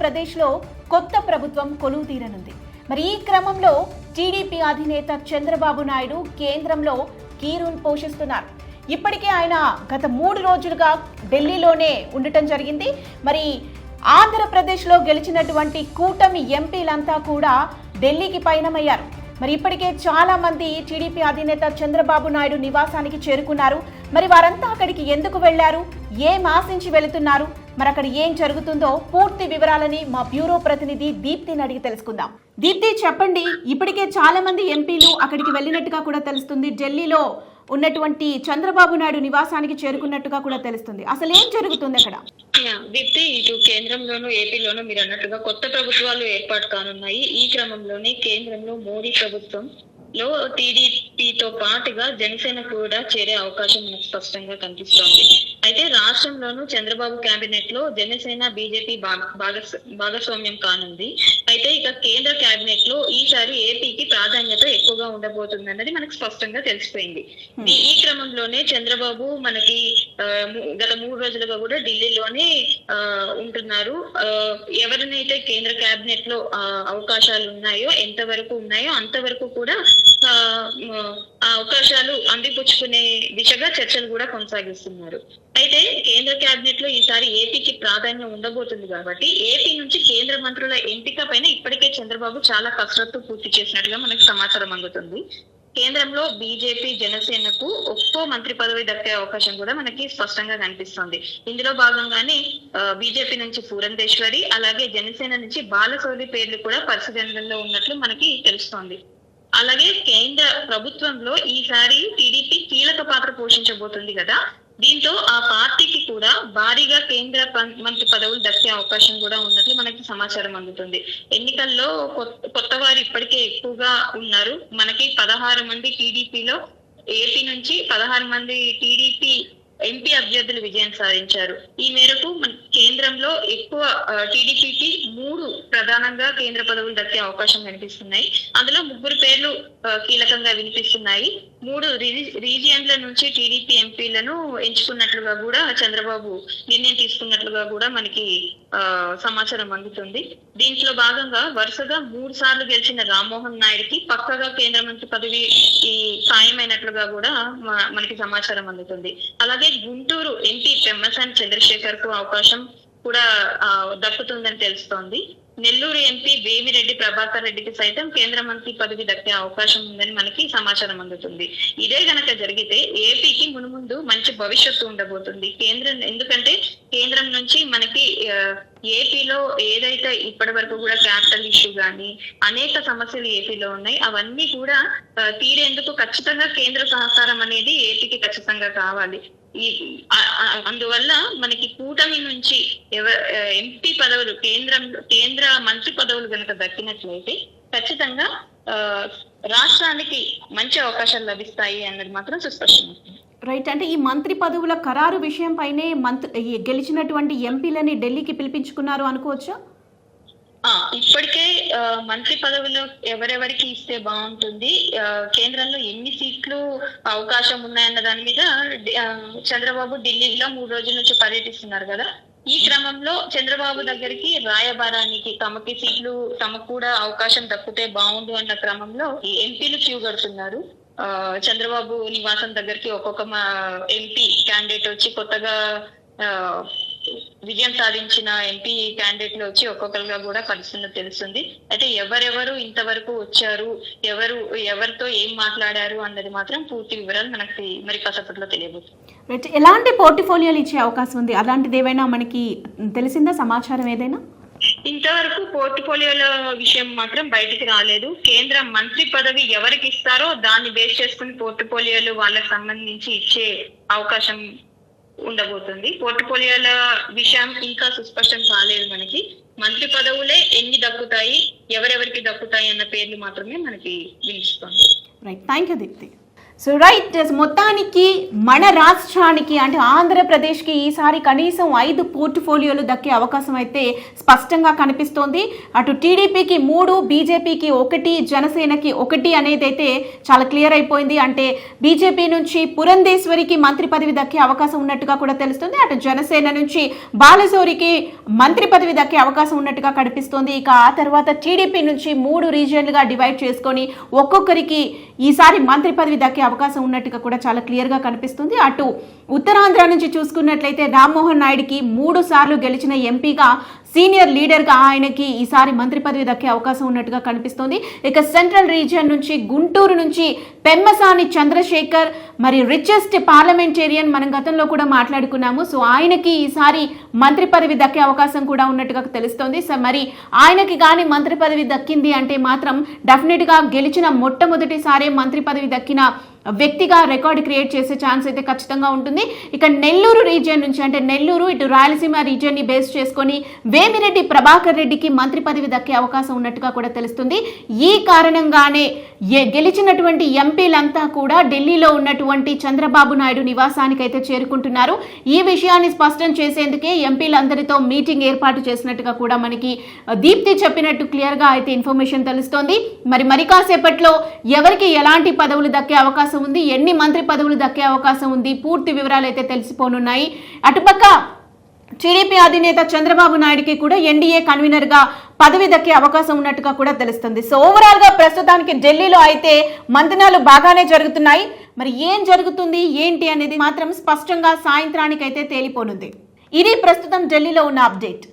ఆంధ్రప్రదేశ్లో కొత్త ప్రభుత్వం కొలువు తీరనుంది మరి ఈ క్రమంలో టీడీపీ అధినేత చంద్రబాబు నాయుడు కేంద్రంలో కీ పోషిస్తున్నారు. ఇప్పటికే ఆయన గత మూడు రోజులుగా ఢిల్లీలోనే ఉండటం జరిగింది. మరి ఆంధ్రప్రదేశ్లో గెలిచినటువంటి కూటమి ఎంపీలంతా కూడా ఢిల్లీకి పయనమయ్యారు. మరి ఇప్పటికే చాలా మంది టీడీపీ అధినేత చంద్రబాబు నాయుడు నివాసానికి చేరుకున్నారు. మరి వారంతా అక్కడికి ఎందుకు వెళ్ళారు ఏం ఆశించి వెళుతున్నారు? మరి అక్కడ ఏం జరుగుతుందో పూర్తి వివరాలని మా బ్యూరో ప్రతినిధి దీప్తిని అడిగి తెలుసుకుందాం. దీప్తి చెప్పండి. ఇప్పటికే చాలా మంది ఎంపీలు అక్కడికి వెళ్ళినట్టుగా కూడా తెలుస్తుంది. ఢిల్లీలో ఉన్నటువంటి చంద్రబాబు నాయుడు నివాసానికి చేరుకున్నట్టుగా కూడా తెలుస్తుంది. అసలు ఏం జరుగుతుంది అక్కడ? దీప్తి ఇటు కేంద్రంలోను ఏపీలోను మీరు అన్నట్టుగా కొత్త ప్రభుత్వాలు ఏర్పాటు కానున్నాయి. ఈ క్రమంలోనే కేంద్రంలో మోడీ ప్రభుత్వం లో టీడీపీతో పాటుగా జనసేన కూడా చేరే అవకాశం మనకు స్పష్టంగా కనిపిస్తోంది. అయితే రాష్ట్రంలోను చంద్రబాబు కేబినెట్లో జనసేన బీజేపీ భాగస్వామ్యం కానుంది. అయితే ఇక కేంద్ర కేబినెట్లో ఈసారి ఏపీకి ప్రాధాన్యత ఎక్కువగా ఉండబోతుంది అన్నది మనకు స్పష్టంగా తెలిసిపోయింది. ఈ క్రమంలోనే చంద్రబాబు మనకి గత మూడు రోజులుగా కూడా ఢిల్లీలోనే ఆ, ఉంటున్నారు. ఆ, ఎవరినైతే కేంద్ర కేబినెట్లో అవకాశాలు ఉన్నాయో ఎంత వరకు ఉన్నాయో అంతవరకు కూడా అవకాశాలు అందిపుచ్చుకునే దిశగా చర్చలు కూడా కొనసాగిస్తున్నారు. అయితే కేంద్ర కేబినెట్లో ఈసారి ఏపీకి ప్రాధాన్యం ఉండబోతుంది కాబట్టి ఏపీ నుంచి కేంద్ర మంత్రుల ఎంపిక పైన ఇప్పటికే చంద్రబాబు చాలా కసరత్తు పూర్తి చేసినట్టుగా మనకు సమాచారం అందుతుంది. కేంద్రంలో బీజేపీ జనసేనకు ఒక్కో మంత్రి పదవి దక్కే అవకాశం కూడా మనకి స్పష్టంగా కనిపిస్తోంది. ఇందులో భాగంగానే బీజేపీ నుంచి పూరంధేశ్వరి అలాగే జనసేన నుంచి బాలసౌరి పేర్లు కూడా పరిశీలనలో ఉన్నట్లు మనకి తెలుస్తోంది. అలాగే కేంద్ర ప్రభుత్వంలో ఈసారి టీడీపీ కీలక పాత్ర పోషించబోతుంది కదా. దీంతో ఆ పార్టీకి కూడా భారీగా కేంద్ర మంత్రి పదవులు దక్కే అవకాశం కూడా ఉన్నట్లు మనకి సమాచారం అందుతుంది. ఎన్నికల్లో కొత్త- కొత్త వారు ఇప్పటికే ఎక్కువగా ఉన్నారు. మనకి పదహారు మంది టీడీపీలో ఏపీ నుంచి పదహారు మంది టీడీపీ ఎంపీ అభ్యర్థులు విజయం సాధించారు. ఈ మేరకు మన కేంద్రంలో ఎక్కువ టీడీపీకి మూడు ప్రధానంగా కేంద్ర పదవులు దక్కే అవకాశం కనిపిస్తున్నాయి. అందులో ముగ్గురు పేర్లు కీలకంగా వినిపిస్తున్నాయి. మూడు రీజియన్ల నుంచి టీడీపీ ఎంపీలను ఎంచుకున్నట్లుగా కూడా చంద్రబాబు నిర్ణయం తీసుకున్నట్లుగా కూడా మనకి ఆ, సమాచారం అందుతుంది. దీంట్లో భాగంగా వరుసగా మూడు సార్లు గెలిచిన రామ్మోహన్ నాయుడుకి పక్కగా కేంద్ర మంత్రి పదవి ఈ ఖాయమైనట్లుగా కూడా మనకి సమాచారం అందుతుంది. అలాగే గుంటూరు ఎంపీ పెమ్మసాని చంద్రశేఖర్కు అవకాశం కూడా దక్కుతుందని తెలుస్తోంది. నెల్లూరు ఎంపీ వేమిరెడ్డి ప్రభాకర్ రెడ్డికి సైతం కేంద్ర మంత్రి పదవి దక్కే అవకాశం ఉందని మనకి సమాచారం అందుతుంది. ఇదే గనక జరిగితే ఏపీకి మునుముందు మంచి భవిష్యత్తు ఉండబోతుంది. కేంద్రం ఎందుకంటే కేంద్రం నుంచి మనకి ఏపీలో ఏదైతే ఇప్పటి వరకు కూడా క్యాపిటల్ ఇష్యూ గానీ అనేక సమస్యలు ఏపీలో ఉన్నాయి. అవన్నీ కూడా తీరేందుకు ఖచ్చితంగా కేంద్ర సహకారం అనేది ఏపీకి ఖచ్చితంగా కావాలి. ఈ అందువల్ల మనకి కూటమి నుంచి ఎవ ఎంపీ పదవులు కేంద్రం కేంద్ర మంత్రి పదవులు కనుక దక్కినట్లయితే ఖచ్చితంగా ఆ, రాష్ట్రానికి మంచి అవకాశాలు లభిస్తాయి అన్నది మాత్రం సుస్పష్టం రైట్ అంటే ఈ మంత్రి పదవుల ఖరారు విషయంపైనే మంత్రి గెలిచినటువంటి ఎంపీలని ఢిల్లీకి పిలిపించుకున్నారు అనుకోవచ్చా? ఇప్పటికే మంత్రి పదవులు ఎవరెవరికి ఇస్తే బాగుంటుంది? కేంద్రంలో ఎన్ని సీట్లు అవకాశం ఉన్నాయన్న దాని మీద చంద్రబాబు ఢిల్లీలో మూడు రోజుల నుంచి పర్యటిస్తున్నారు కదా? ఈ క్రమంలో చంద్రబాబు దగ్గరికి రాయబారానికి తమకి సీట్లు తమకు కూడా అవకాశం దక్కితే బాగుండు అన్న క్రమంలో ఈ ఎంపీలు క్యూ కడుతున్నారు. ఆ, చంద్రబాబు నివాసం దగ్గరికి ఒక్కొక్క మా ఎంపీ క్యాండిడేట్ వచ్చి కొత్తగా ఆ, విజయం సాధించిన ఎంపీ క్యాండిడేట్లు వచ్చి ఒక్కొక్కరుగా కూడా పరిస్థితులు తెలుస్తుంది. అయితే ఎవరెవరు ఇంతవరకు వచ్చారు ఎవరు ఎవరితో ఏం మాట్లాడారు అన్నది మాత్రం పూర్తి వివరాలు మనకి మరి కాసేపట్లో తెలియబోతుంది. ఎలాంటి పోర్టిఫోలియోలు ఇచ్చే అవకాశం ఉంది? అలాంటిది ఏవైనా మనకి తెలిసిందా? సమాచారం ఏదైనా? ఇంతవరకు పోర్ట్ఫోలియోల విషయం మాత్రం బయటికి రాలేదు. కేంద్ర మంత్రి పదవి ఎవరికి ఇస్తారో దాన్ని బేస్ చేసుకుని పోర్ట్ఫోలియోలు వాళ్ళకి సంబంధించి ఇచ్చే అవకాశం ఉండబోతుంది. పోర్ట్ఫోలియోల విషయం ఇంకా సుస్పష్టం కాలేదు మనకి. మంత్రి పదవులే ఎన్ని దక్కుతాయి ఎవరెవరికి దక్కుతాయి అన్న పేర్లు మాత్రమే మనకి వినిపిస్తుంది. Right thank you Deepti so right మొత్తానికి మన రాష్ట్రానికి అంటే ఆంధ్రప్రదేశ్కి ఈసారి కనీసం ఐదు పోర్ట్ఫోలియోలు దక్కే అవకాశం అయితే స్పష్టంగా కనిపిస్తోంది. అటు టీడీపీకి మూడు బీజేపీకి ఒకటి జనసేనకి ఒకటి అనేది అయితే చాలా క్లియర్ అయిపోయింది. అంటే బీజేపీ నుంచి పురంధేశ్వరికి మంత్రి పదవి దక్కే అవకాశం ఉన్నట్టుగా కూడా తెలుస్తుంది. అటు జనసేన నుంచి బాలశౌరికి మంత్రి పదవి దక్కే అవకాశం ఉన్నట్టుగా కనిపిస్తోంది. ఇక ఆ తర్వాత టీడీపీ నుంచి మూడు రీజియన్లుగా డివైడ్ చేసుకొని ఒక్కొక్కరికి ఈసారి మంత్రి పదవి దక్కే అవకాశం ఉన్నట్టుగా కూడా చాలా క్లియర్గా కనిపిస్తుంది. అటు ఉత్తరాంధ్ర నుంచి చూసుకున్నట్లయితే రామ్మోహన్ నాయుడికి మూడు సార్లు గెలిచిన ఎంపీగా సీనియర్ లీడర్గా ఆయనకి ఈసారి మంత్రి పదవి దక్కే అవకాశం ఉన్నట్టుగా కనిపిస్తోంది. ఇక సెంట్రల్ రీజియన్ నుంచి గుంటూరు నుంచి పెమ్మసాని చంద్రశేఖర్ మరి రిచెస్ట్ పార్లమెంటేరియన్ మనం గతంలో కూడా మాట్లాడుకున్నాము. సో ఆయనకి ఈసారి మంత్రి పదవి దక్కే అవకాశం కూడా ఉన్నట్టుగా తెలుస్తోంది. సో మరి ఆయనకి కానీ మంత్రి పదవి దక్కింది అంటే మాత్రం డెఫినెట్గా గెలిచిన మొట్టమొదటిసారే మంత్రి పదవి దక్కిన వ్యక్తిగా రికార్డు క్రియేట్ చేసే ఛాన్స్ అయితే ఖచ్చితంగా ఉంటుంది. ఇక నెల్లూరు రీజియన్ నుంచి అంటే నెల్లూరు ఇటు రాయలసీమ రీజియన్ని బేస్ చేసుకొని వేమిరెడ్డి ప్రభాకర్ రెడ్డికి మంత్రి పదవి దక్కే అవకాశం ఉన్నట్టుగా కూడా తెలుస్తుంది. ఈ కారణంగానే గెలిచినటువంటి ఎంపీలంతా కూడా ఢిల్లీలో ఉన్నటువంటి చంద్రబాబు నాయుడు నివాసానికి అయితే చేరుకుంటున్నారు. ఈ విషయాన్ని స్పష్టం చేసేందుకే ఎంపీలందరితో మీటింగ్ ఏర్పాటు చేసినట్టుగా కూడా మనకి దీప్తి చెప్పినట్టు క్లియర్గా అయితే ఇన్ఫర్మేషన్ తెలుస్తోంది. మరి మరి కాసేపట్లో ఎవరికి ఎలాంటి పదవులు దక్కే అవకాశం అవకాశం ఉంది. ఎన్ని మంత్రి పదవులు దక్కే అవకాశం ఉంది. పూర్తి వివరాలు అయితే తెలిసిపోనున్నాయి. అటుపక్క టీడీపీ అధినేత చంద్రబాబు నాయుడుకి కూడా ఎన్డీఏ కన్వీనర్గా పదవి దక్కే అవకాశం ఉన్నట్టుగా కూడా తెలుస్తుంది. సో ఓవరాల్గా ప్రస్తుతానికి ఢిల్లీలో అయితే మంతనాలు బాగానే జరుగుతున్నాయి. మరి ఏం జరుగుతుంది? ఏంటి అనేది మాత్రం స్పష్టంగా సాయంత్రానికైతే తేలిపోనుంది. ఇది ప్రస్తుతం ఢిల్లీలో ఉన్న అప్డేట్.